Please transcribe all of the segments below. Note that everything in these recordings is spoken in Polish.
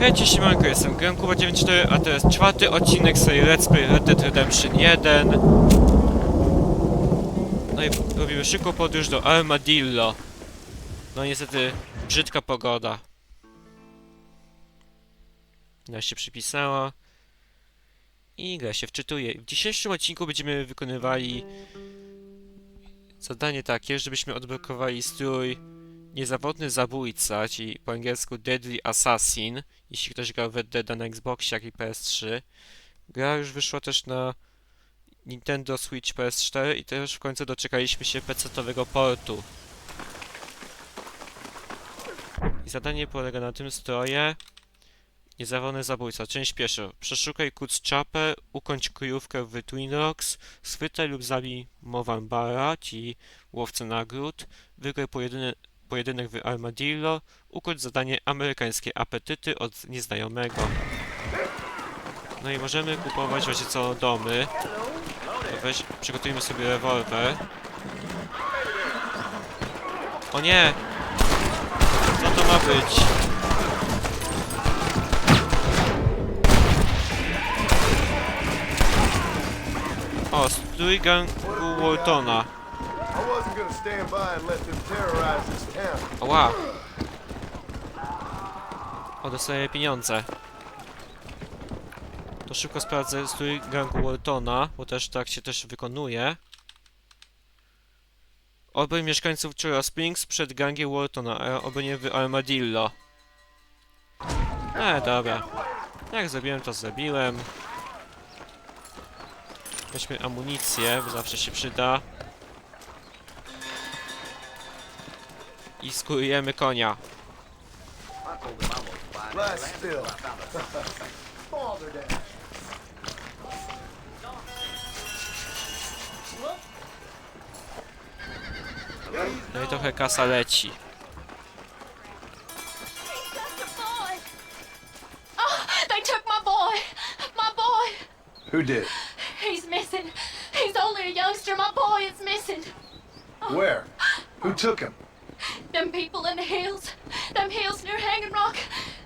Hejcie, siemanko, jestem Grankuba94, a to jest czwarty odcinek serii Let's Play Red Dead Redemption 1. No i robimy szybką podróż do Armadillo. No niestety, brzydka pogoda. Gra się przypisała. I gra się wczytuje. W dzisiejszym odcinku będziemy wykonywali zadanie takie, żebyśmy odblokowali strój Niezawodny zabójca, czyli po angielsku Deadly Assassin, jeśli ktoś grał w Red Dead na Xboxie, jak i PS3. Gra już wyszła też na Nintendo Switch PS4 i też w końcu doczekaliśmy się PC-owego portu. I zadanie polega na tym stroje Niezawodny zabójca. Część pierwsza. Przeszukaj Kuc Chapel, ukończ kryjówkę w Twin Rocks, schwytaj lub zabij Mowambara, czyli łowcę nagród, wygraj pojedynek pojedynek w Armadillo, ukończ zadanie amerykańskie apetyty od nieznajomego. No i możemy kupować właśnie co domy. Weź, przygotujmy sobie rewolwer. O nie! Co to ma być? O, gangu Waltona. I wasn't gonna stand by and let them terrorize this town. O, dostaję pieniądze. To szybko sprawdzę strój gangu Waltona, bo też tak się też wykonuje. Obroń mieszkańców Chura Springs przed gangiem Waltona, a obronie w Armadillo. E, dobra. Jak zrobiłem, to zrobiłem. Weźmy amunicję, bo zawsze się przyda. I skórujemy konia. Still. No i trochę kasa leci. Oh, they took my boy. My boy. Who did? He's missing. He's only a youngster. My boy is missing. Where? Who took him? Them people in the hills. Them hills near Hanging Rock.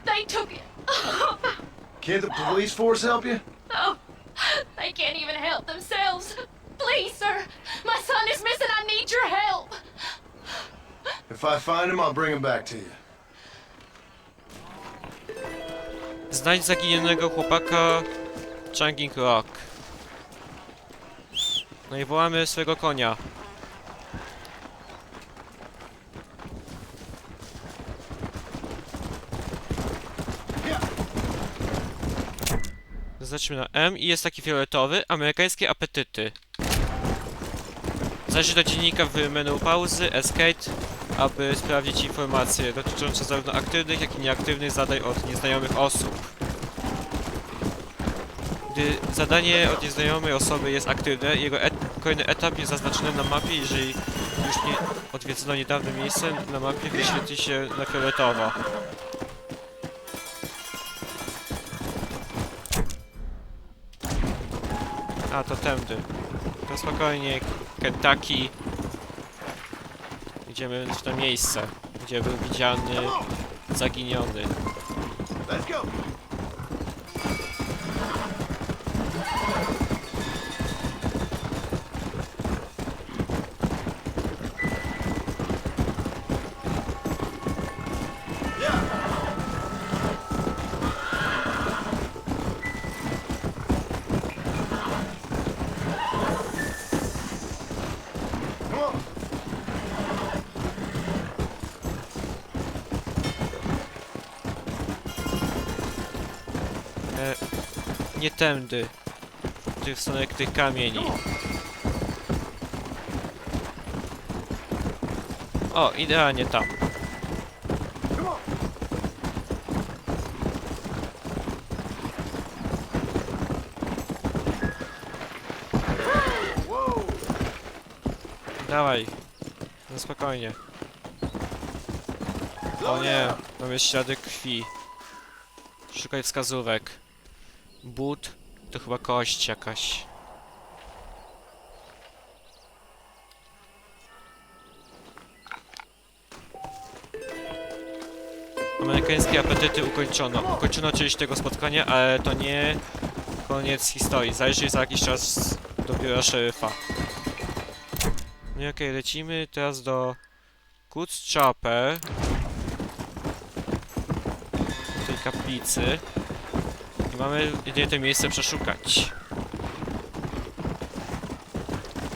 They took it. Can't the police force help you? Oh, they can't even help themselves. Please, sir. My son is missing. I need your help. If I find him, I'll bring him back to you. Znajdź zaginionego chłopaka Changing Rock. No i wołamy swego konia. Zaznaczmy na M i jest taki fioletowy, amerykańskie apetyty. Zajrzyj do dziennika w menu pauzy, escape, aby sprawdzić informacje dotyczące zarówno aktywnych, jak i nieaktywnych zadań od nieznajomych osób. Gdy zadanie od nieznajomej osoby jest aktywne, jego et kolejny etap jest zaznaczony na mapie, jeżeli już nie odwiedzono niedawne miejsce, na mapie wyświetli się na fioletowo. A, to tędy. To spokojnie, Kentucky. Idziemy w to miejsce, gdzie był widziany zaginiony. Tędy. W stronę tych kamieni. O, idealnie tam. Dawaj. No spokojnie. O nie, tam jest ślady krwi. Szukaj wskazówek. But to chyba kość jakaś. Amerykańskie apetyty ukończono. Ukończono część tego spotkania, ale to nie koniec historii. Zajrzyj za jakiś czas do biura szeryfa. No i okej, lecimy teraz do Kuc Chapel. tej kaplicy. Mamy jedynie to miejsce przeszukać.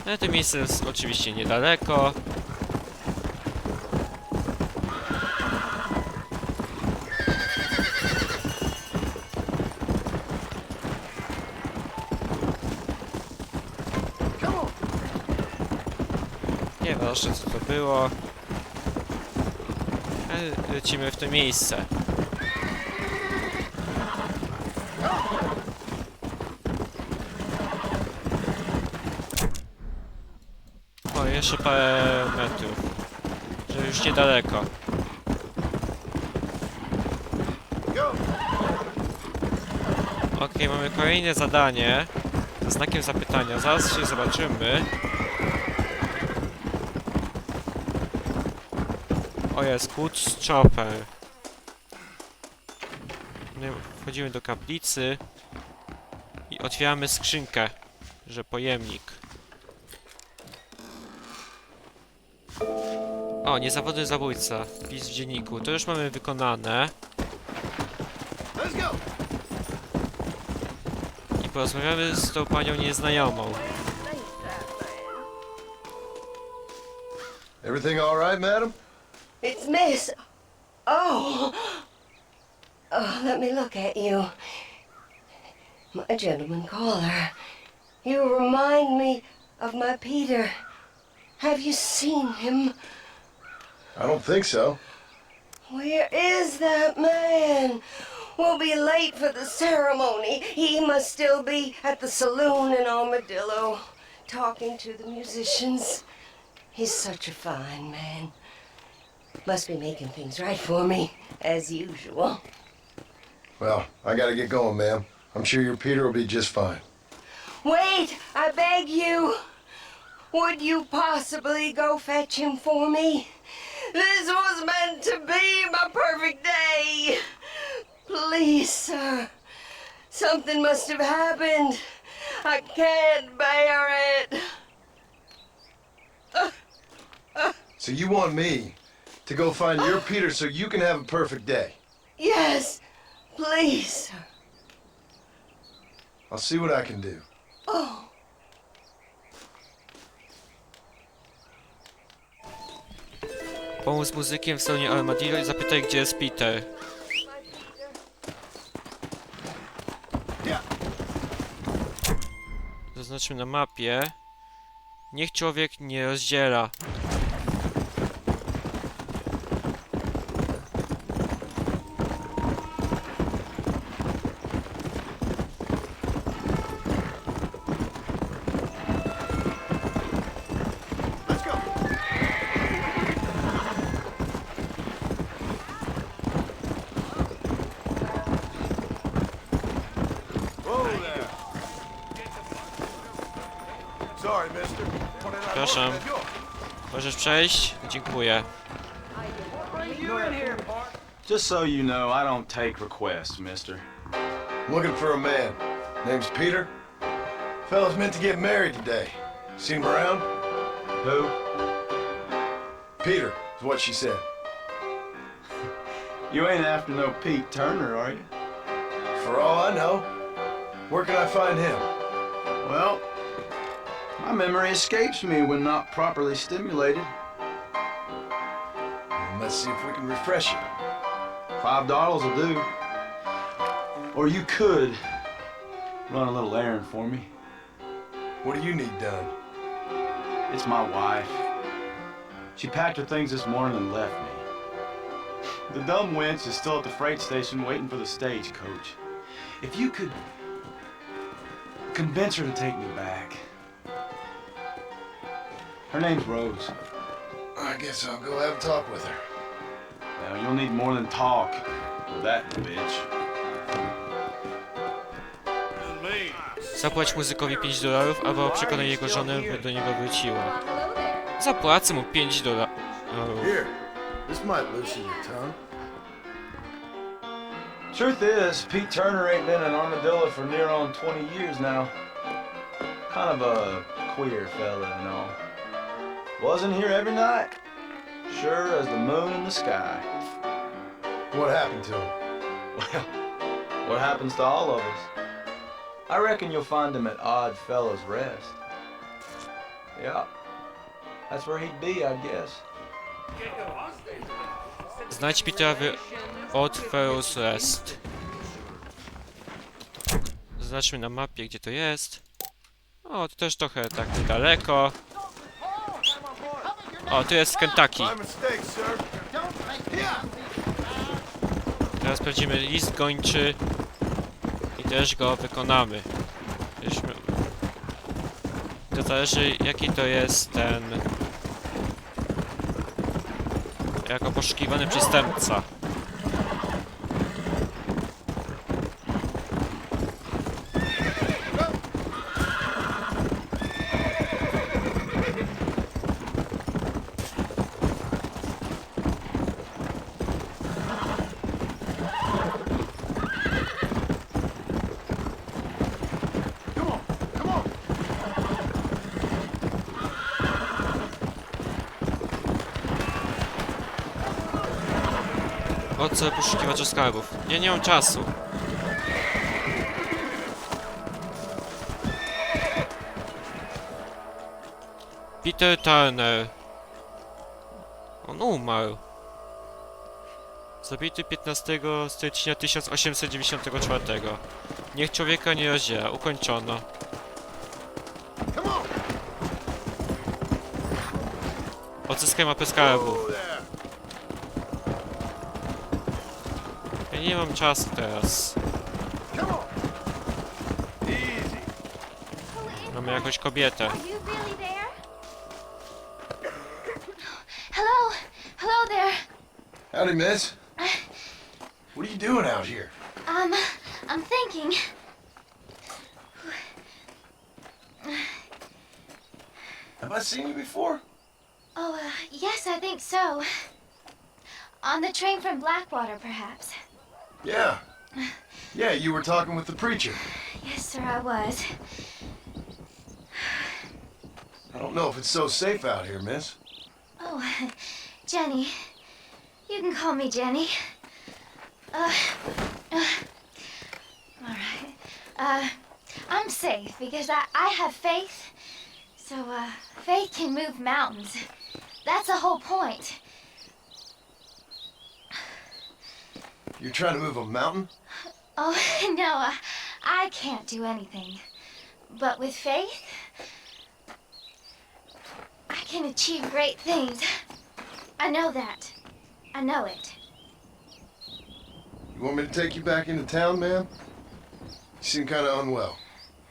Ale to miejsce jest oczywiście niedaleko. Nieważne co to było. Ale lecimy w to miejsce. O, jeszcze parę metrów. Że już niedaleko. Okej, mamy kolejne zadanie. Ze znakiem zapytania. Zaraz się zobaczymy. O jest, Woods Chopper. Wchodzimy do kaplicy. I otwieramy skrzynkę, że pojemnik. O, niezawodny zabójca. Wpis w dzienniku. To już mamy wykonane. I porozmawiamy z tą panią nieznajomą. Everything all right, madam? It's Miss. Oh. Oh, let me look at you. My gentleman caller. You remind me of my Peter. Have you seen him? I don't think so. Where is that man? We'll be late for the ceremony. He must still be at the saloon in Armadillo, talking to the musicians. He's such a fine man. Must be making things right for me, as usual. Well, I gotta get going, ma'am. I'm sure your Peter will be just fine. Wait, I beg you. Would you possibly go fetch him for me? This was meant to be my perfect day. Please, sir. Something must have happened. I can't bear it. So you want me to go find your Peter so you can have a perfect day? Yes, please, sir. I'll see what I can do. Oh. Pomóc muzykiem w salonie Armadillo i zapytaj, gdzie jest Peter. Zaznaczmy na mapie. Niech człowiek nie rozdziela. Przepraszam. Możesz przejść? Dziękuję. Just so you know, I don't take requests, mister. Looking for a man. Name's Peter. Fella's meant to get married today. Seen him around? Who? Peter is what she said. You ain't after no Pete Turner, are you? For all I know, where can I find him? Well, my memory escapes me when not properly stimulated. And let's see if we can refresh it. Five dollars will do. Or you could run a little errand for me. What do you need done? It's my wife. She packed her things this morning and left me. The dumb wench is still at the freight station waiting for the stagecoach. If you could convince her to take me back. Her name's Rose. I guess I'll go have a talk with her. Now, you'll need more than talk with that bitch. Zapłać muzykowi 5 dolarów, albo przekonaj jego żonę, by do niego wróciła. Zapłacę mu 5 dolarów. Here, this might loosen your tongue. Truth is, Pete Turner ain't been in Armadillo for near on 20 years now. Kind of a queer fella and all. Wasn't here every night. Sure as the moon in the sky. What happened to him? Well, what happens to all of us? I reckon you'll find him at Odd Fellows Rest. Yeah, that's where he'd be, I guess. Znajdź Petera w Otferus Rest. Zobaczmy na mapie, gdzie to jest. O, to też trochę tak niedaleko. O, tu jest Kentucky. Teraz sprawdzimy list gończy i też go wykonamy. To zależy jaki to jest ten... Jako poszukiwany przestępca. Co poszukiwacza skarbów? Nie, nie mam czasu. Peter Turner. On umarł. Zabity 15 stycznia 1894. Niech człowieka nie rozdziela. Ukończono. Odzyskaj mapę skarbów. Ja nie mam czasu teraz. Come on. Easy. Mamy jakąś kobietę. Are you really there? Hello? Hello there. Howdy, miss. What are you doing out here? Um, I'm thinking. Have I seen you before? Oh, uh, yes, I think so. On the train from Blackwater, perhaps. Yeah. Yeah, you were talking with the preacher. Yes, sir, I was. I don't know if it's so safe out here, miss. Oh, Jenny. You can call me Jenny. Uh, uh, all right. Uh, I'm safe because I, I have faith. So, uh, faith can move mountains. That's the whole point. You're trying to move a mountain? Oh, no, uh, I can't do anything. But with faith, I can achieve great things. I know that. I know it. You want me to take you back into town, ma'am? You seem kind of unwell.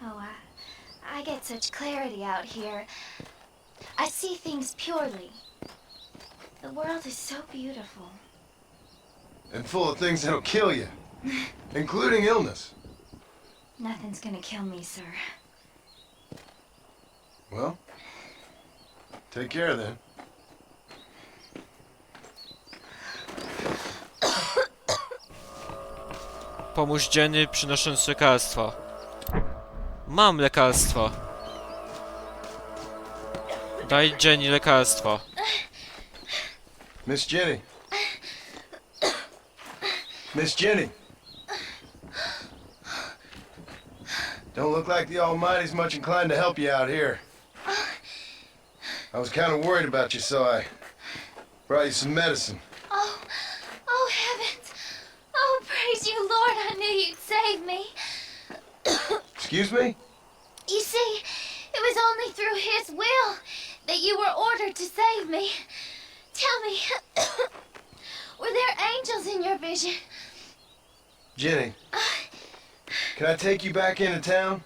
Oh, I, I get such clarity out here. I see things purely. The world is so beautiful. And full of things that'll kill you. including illness. Nothing's gonna kill me, sir. Well, take care then. Pomóż Jenny przynosząc lekarstwo. Mam lekarstwo. Daj Jenny lekarstwo. Miss Jenny. Miss Jenny. Don't look like the Almighty's much inclined to help you out here. I was kind of worried about you, so I brought you some medicine. Oh, oh heavens! Oh, praise you, Lord! I knew you'd save me. Excuse me? You see, it was only through His will that you were ordered to save me. Tell me, were there angels in your vision? Jenny, can I take you back into town?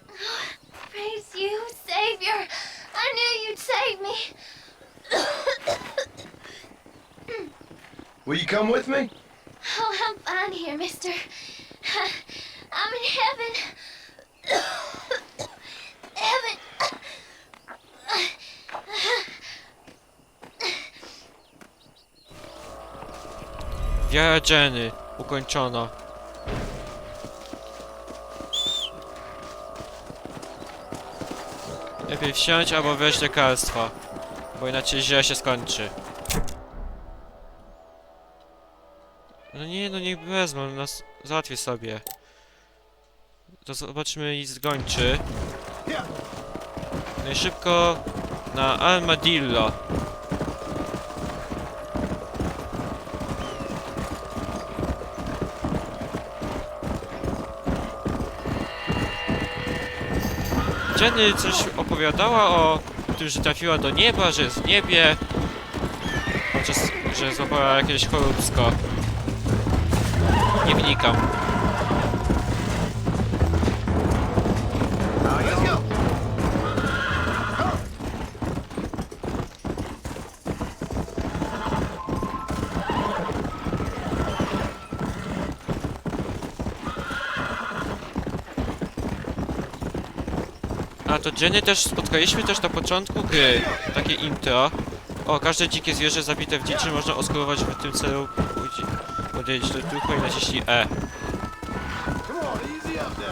Praise you, Savior. I knew you'd save me. Will you come with me? Oh, I'm fine here, mister. I'm in heaven. heaven. Wiara Jenny. Ukończono. Lepiej wsiąść albo weź lekarstwo. Bo inaczej źle się skończy. No nie, no niech wezmą, nas załatwię sobie. To zobaczmy i zgończy. No i szybko na Armadillo. Jenny coś opowiadała o tym, że trafiła do nieba, że jest w niebie. Podczas, że złapała jakieś choróbsko. Nie wnikam. To Jenny też spotkaliśmy też na początku gry. Takie intro. O, każde dzikie zwierzę zabite w dziczy można oskurować w tym celu. Podejść do ducha i naciśnij E.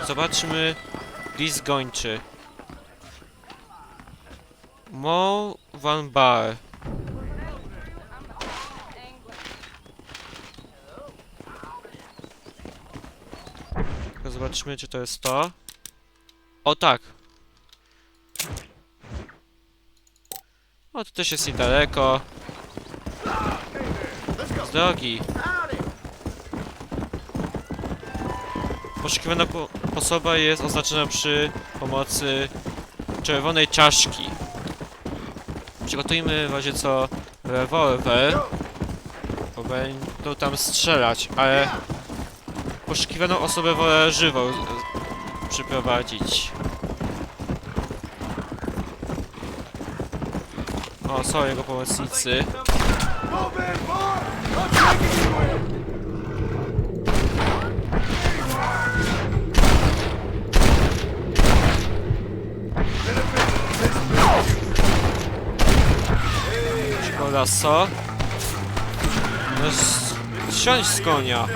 Zobaczmy list gończy. Mo Van Bar. Zobaczmy, czy to jest to. O tak. O, to też jest niedaleko. Z drogi. Poszukiwana po osoba jest oznaczona przy pomocy czerwonej czaszki. Przygotujmy w razie co rewolwer, bo będą tam strzelać, ale poszukiwaną osobę wolę żywą przyprowadzić. O, są jego pomocnicy. Szkoda, co? No, Siądź z konia.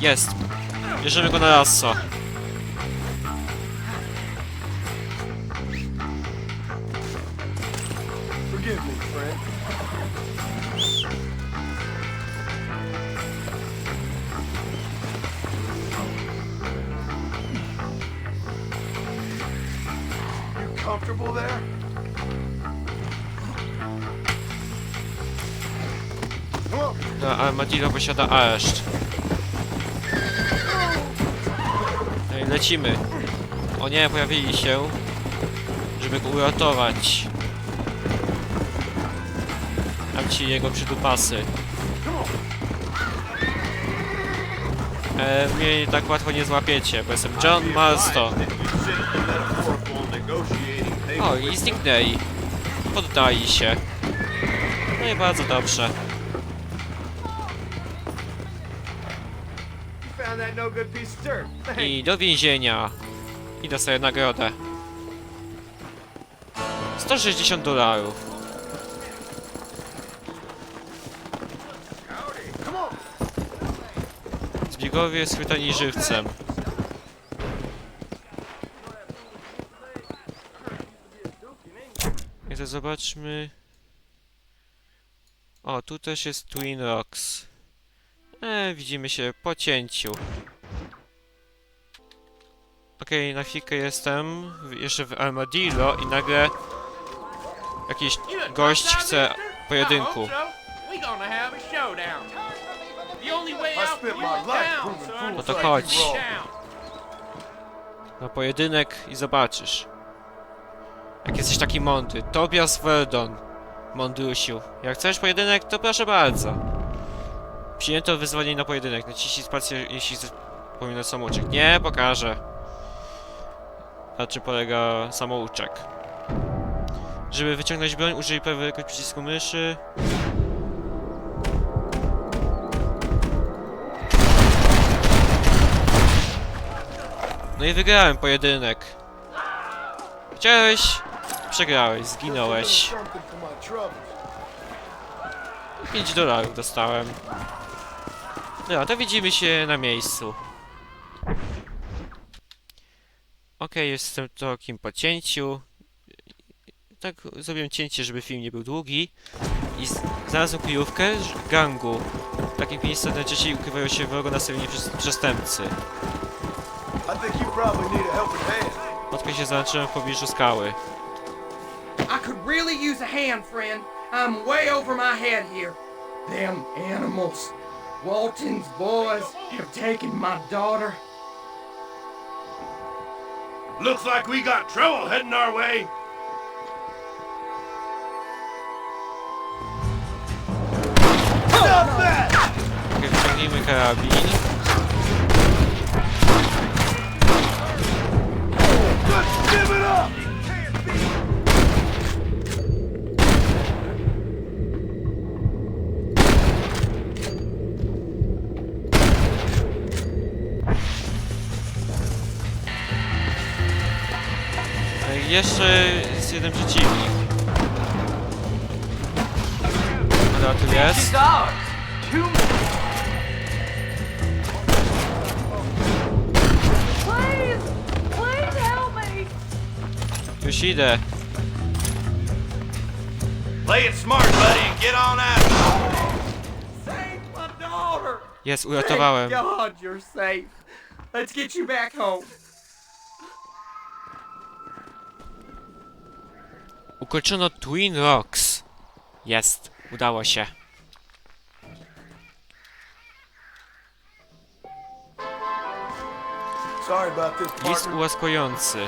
Jest. Bierzemy go na lasso. Armadillo posiada i lecimy. O nie, pojawili się. Żeby go uratować. Tam ci jego przydupasy. E, mnie tak łatwo nie złapiecie, bo jestem John Marston. O, i zniknęli. Poddali się. No i bardzo dobrze. I do więzienia. I dostaję nagrodę. 160 dolarów. Zbiegowie schwytani żywcem. I to zobaczmy. O, tu też jest Twin Rocks. E, widzimy się po cięciu. Okej, na chwilkę jestem jeszcze w Armadillo i nagle jakiś gość chce pojedynku. No to chodź. na pojedynek i zobaczysz. Jak jesteś taki mądry. Tobias Verdon. Mądrusiu. Jak chcesz pojedynek, to proszę bardzo. Przyjęto wyzwanie na pojedynek. Naciśnij spację, jeśli zapomina samouczek. Nie, pokażę. Na czym polega samouczek. Żeby wyciągnąć broń, użyj prawego przycisku myszy. No i wygrałem pojedynek. Chciałeś, przegrałeś, zginąłeś. Something for my troubles. 5 dolarów dostałem. No, to widzimy się na miejscu. Okej, jestem w takim po cięciu. Tak zrobiłem cięcie, żeby film nie był długi. I znalazłem kryjówkę gangu. W takich miejscach najczęściej ukrywają się wrogo nastawieni przes- przestępcy. Spotkaj się zaznaczyłem w pobliżu skały. I could really use a hand, friend. I'm way over my head here. Them animals. Walton's boys have taken my daughter. Looks like we got trouble heading our way. Stop that! Okej, wyciągnijmy karabin. Just give it up! Jeszcze jest jeden przeciwnik. Dobra, tu jest. Już idę. Play it smart, buddy, and get on out. Save my daughter! Jest, uratowałem. God you're safe. Let's get you back home. Ukończono Twin Rocks. Jest, udało się. List partner. ułaskający.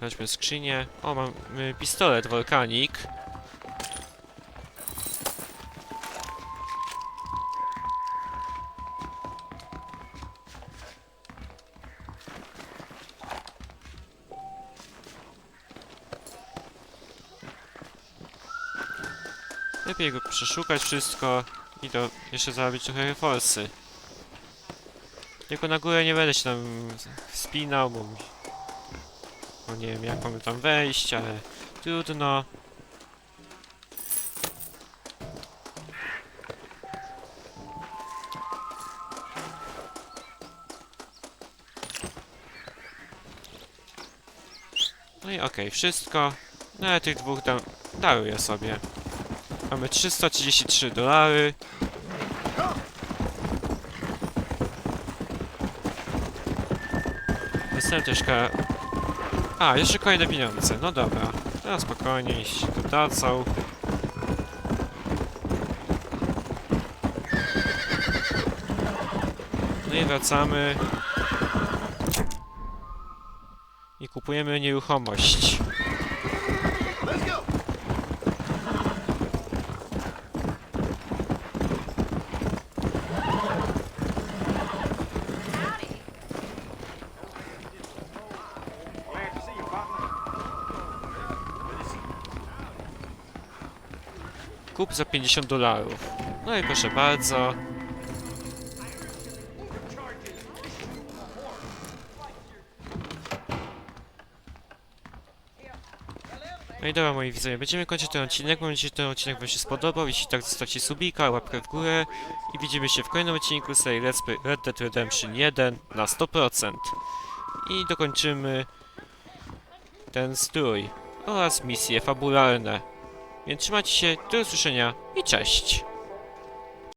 Weźmy skrzynię. O, mamy pistolet Volkanik. Przeszukać wszystko i to jeszcze zarobić trochę forsy. Tylko na górę nie będę się tam wspinał, bo, bo nie wiem jak mamy tam wejść, ale trudno. No i okej, wszystko. No ale tych dwóch dam, daruję sobie. Mamy 333 dolary. Dostałem też ka... A, jeszcze kolejne pieniądze. No dobra. Teraz spokojnie, jeśli się dodadzą. No i wracamy. I kupujemy nieruchomość. Kup za 50 dolarów. No i proszę bardzo. No i dobra moi widzowie, będziemy kończyć ten odcinek, mam nadzieję, że ten odcinek wam się spodobał, jeśli tak zostawcie subika, łapkę w górę i widzimy się w kolejnym odcinku serii Let's Play Red Dead Redemption 1 na 100% i dokończymy ten strój oraz misje fabularne. Więc trzymajcie się, do usłyszenia i cześć!